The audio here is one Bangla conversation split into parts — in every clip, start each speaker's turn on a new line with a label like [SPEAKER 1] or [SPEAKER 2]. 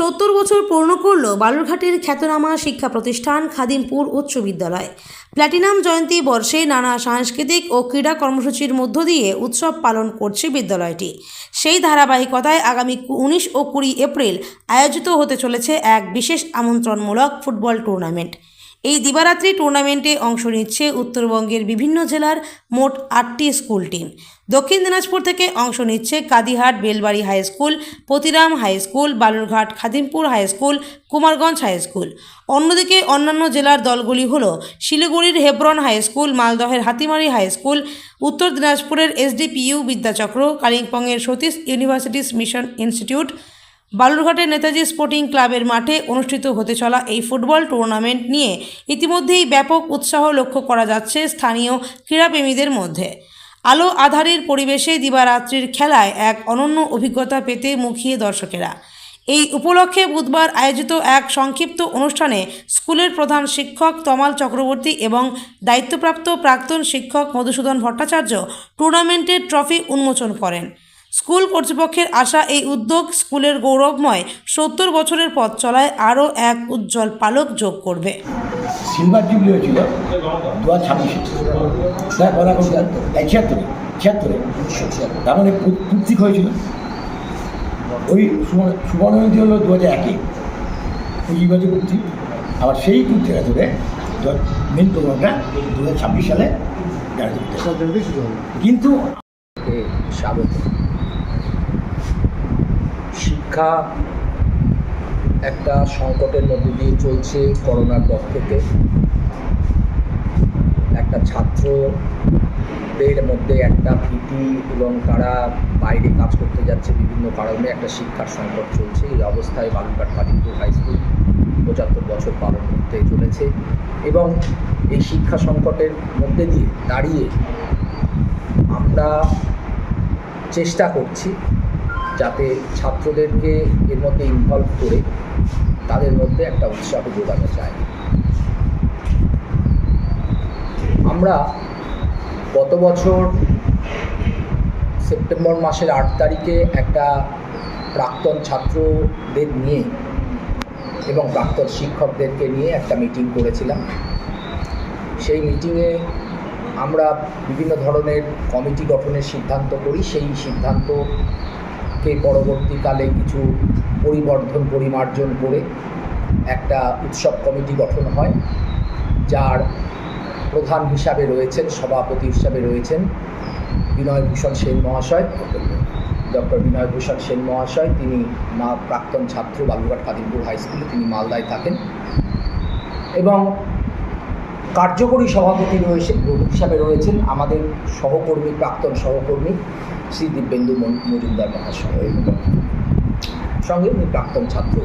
[SPEAKER 1] সত্তর বছর পূর্ণ করল বালুরঘাটের খ্যাতনামা শিক্ষা প্রতিষ্ঠান খাদিমপুর উচ্চ বিদ্যালয়। প্ল্যাটিনাম জয়ন্তী বর্ষে নানা সাংস্কৃতিক ও ক্রীড়া কর্মসূচির মধ্য দিয়ে উৎসব পালন করছে বিদ্যালয়টি। সেই ধারাবাহিকতায় আগামী উনিশ ও কুড়ি এপ্রিল আয়োজিত হতে চলেছে এক বিশেষ আমন্ত্রণমূলক ফুটবল টুর্নামেন্ট। এই দিবারাত্রি টুর্নামেন্টে অংশ নিচ্ছে উত্তরবঙ্গের বিভিন্ন জেলার মোট আটটি স্কুল টিম। দক্ষিণ দিনাজপুর থেকে অংশ নিচ্ছে Kadihat Belbari high school Patiram high school, Balurghat Khadimpur high school, Kumarganj high school. অন্যদিকে অন্যান্য জেলার দলগুলি হল শিলিগুড়ির হেব্রন হাই স্কুল, মালদহের হাতিমারি হাই স্কুল, উত্তর দিনাজপুরের এসডিপিইউ বিদ্যাচক্র, কালিম্পংয়ের সতীশ ইউনিভার্সিটিস মিশন ইনস্টিটিউট বালুরঘাটের নেতাজি স্পোর্টিং ক্লাবের মাঠে অনুষ্ঠিত হতে চলা এই ফুটবল টুর্নামেন্ট নিয়ে ইতিমধ্যেই ব্যাপক উৎসাহ লক্ষ্য করা যাচ্ছে স্থানীয় ক্রীড়াপ্রেমীদের মধ্যে। আলো আধারের পরিবেশে দিবারাত্রির খেলায় এক অনন্য অভিজ্ঞতা পেতে মুখিয়ে দর্শকেরা। এই উপলক্ষে বুধবার আয়োজিত এক সংক্ষিপ্ত অনুষ্ঠানে স্কুলের প্রধান শিক্ষক তমাল চক্রবর্তী এবং দায়িত্বপ্রাপ্ত প্রাক্তন শিক্ষক মধুসূদন ভট্টাচার্য টুর্নামেন্টের ট্রফি উন্মোচন করেন। স্কুল কর্তৃপক্ষের আশা এই উদ্যোগ স্কুলের গৌরবময় সত্তর বছরের পথ চলায় আরও এক উজ্জ্বল পালক যোগ করবে।
[SPEAKER 2] সিলভার জুবলি হয়েছিল দু হাজার ছাব্বিশে ছিয়াত্তরে ছিয়াত্তরে তার মানে পূর্তিক হয়েছিল। ওই সুবর্ণ সুবর্ণজয়ন্তী হলো দু হাজার একে পঁচিশ বছর আবার সেই পূর্তিটা ধরে মেন প্রোগ্রামটা দু হাজার ছাব্বিশ সালে করতে। কিন্তু
[SPEAKER 3] স্বাগত। শিক্ষা একটা সংকটের মধ্যে দিয়ে চলছে করোনার পর থেকে। একটা ছাত্রদের মধ্যে একটা ভীতি এবং তারা বাইরে কাজ করতে যাচ্ছে বিভিন্ন কারণে একটা শিক্ষার সংকট চলছে। এই অবস্থায় বালুরঘাট কালিমপুর হাই স্কুল পঁচাত্তর বছর পালন করতে চলেছে এবং এই শিক্ষা সংকটের মধ্যে দিয়ে দাঁড়িয়ে আমরা চেষ্টা করছি যাতে ছাত্রদেরকে এর মধ্যে ইনভলভ করে তাদের মধ্যে একটা উৎসাহ যোগানো যায়। আমরা গত বছর সেপ্টেম্বর মাসের আট তারিখে একটা প্রাক্তন ছাত্রদের নিয়ে এবং প্রাক্তন শিক্ষকদেরকে নিয়ে একটা মিটিং করেছিলাম। সেই মিটিংয়ে আমরা বিভিন্ন ধরনের কমিটি গঠনের সিদ্ধান্ত করি। সেই সিদ্ধান্তকে পরবর্তীকালে কিছু পরিবর্ধন, পরিমার্জন করে একটা উৎসব কমিটি গঠন হয়, যার প্রধান হিসাবে রয়েছেন, সভাপতি হিসাবে রয়েছেন বিনয়ভূষণ সেন মহাশয়, ডক্টর বিনয়ভূষণ সেন মহাশয়। তিনি মা প্রাক্তন ছাত্র বালুরঘাট কাদিমপুর হাই স্কুলে তিনি মালদায় থাকেন। এবং কার্যকরী সভাপতি রয়েছে, হিসাবে রয়েছেন আমাদের সহকর্মী, প্রাক্তন সহকর্মী শ্রী দিব্যেন্দু মজুমদার মহাশয়। সঙ্গে উনি প্রাক্তন ছাত্র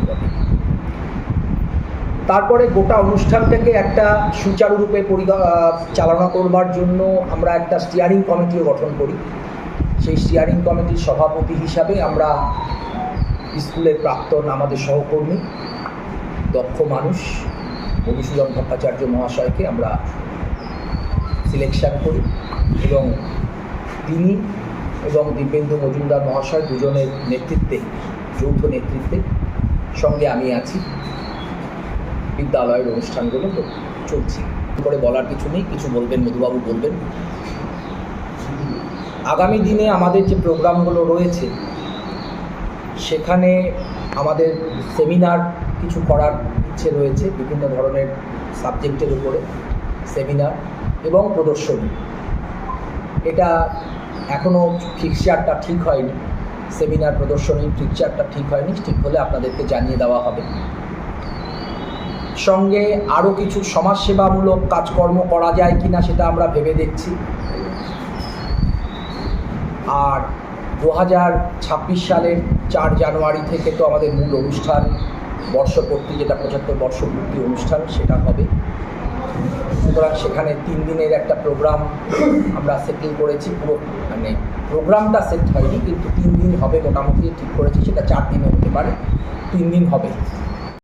[SPEAKER 3] তারপরে গোটা অনুষ্ঠানটাকে একটা সুচারুরূপে চালনা করবার জন্য আমরা একটা স্টিয়ারিং কমিটিও গঠন করি। সেই স্টিয়ারিং কমিটির সভাপতি হিসাবে আমরা স্কুলের প্রাক্তন আমাদের সহকর্মী, দক্ষ মানুষ মধুসূদন ভট্টাচার্য মহাশয়কে আমরা সিলেকশন করি এবং তিনি এবং দিব্যেন্দু মজুমদার মহাশয় দুজনের নেতৃত্বে, যৌথ নেতৃত্বে সঙ্গে আমি আছি। বিদ্যালয়ের অনুষ্ঠানগুলো চলছে। করে বলার কিছু নেই, কিছু বলবেন, মধুবাবু বলবেন। আগামী দিনে আমাদের যে প্রোগ্রামগুলো রয়েছে, সেখানে আমাদের সেমিনার কিছু করার ইচ্ছে রয়েছে বিভিন্ন ধরনের সাবজেক্টের উপরে, সেমিনার এবং প্রদর্শনী। এটা এখনও ফিক্সচারটা ঠিক হয়নি। সেমিনার প্রদর্শনীর ফিক্সচারটা ঠিক হয়নি, ঠিক হলে আপনাদেরকে জানিয়ে দেওয়া হবে। সঙ্গে আরও কিছু সমাজসেবামূলক কাজকর্ম করা যায় কিনা সেটা আমরা ভেবে দেখছি। আর দু হাজার ছাব্বিশ সালের চার জানুয়ারি থেকে তো আমাদের মূল অনুষ্ঠান বর্ষপূর্তি, যেটা পঁচাত্তর বর্ষপূর্তি অনুষ্ঠান, সেটা হবে। সুতরাং সেখানে তিন দিনের একটা প্রোগ্রাম আমরা সেটিং করেছি। পুরো মানে প্রোগ্রামটা সেট হয়নি, কিন্তু তিন দিন হবে মোটামুটি, ঠিক করেছি, সেটা চার দিনে হতে পারে। তিন দিন হবে।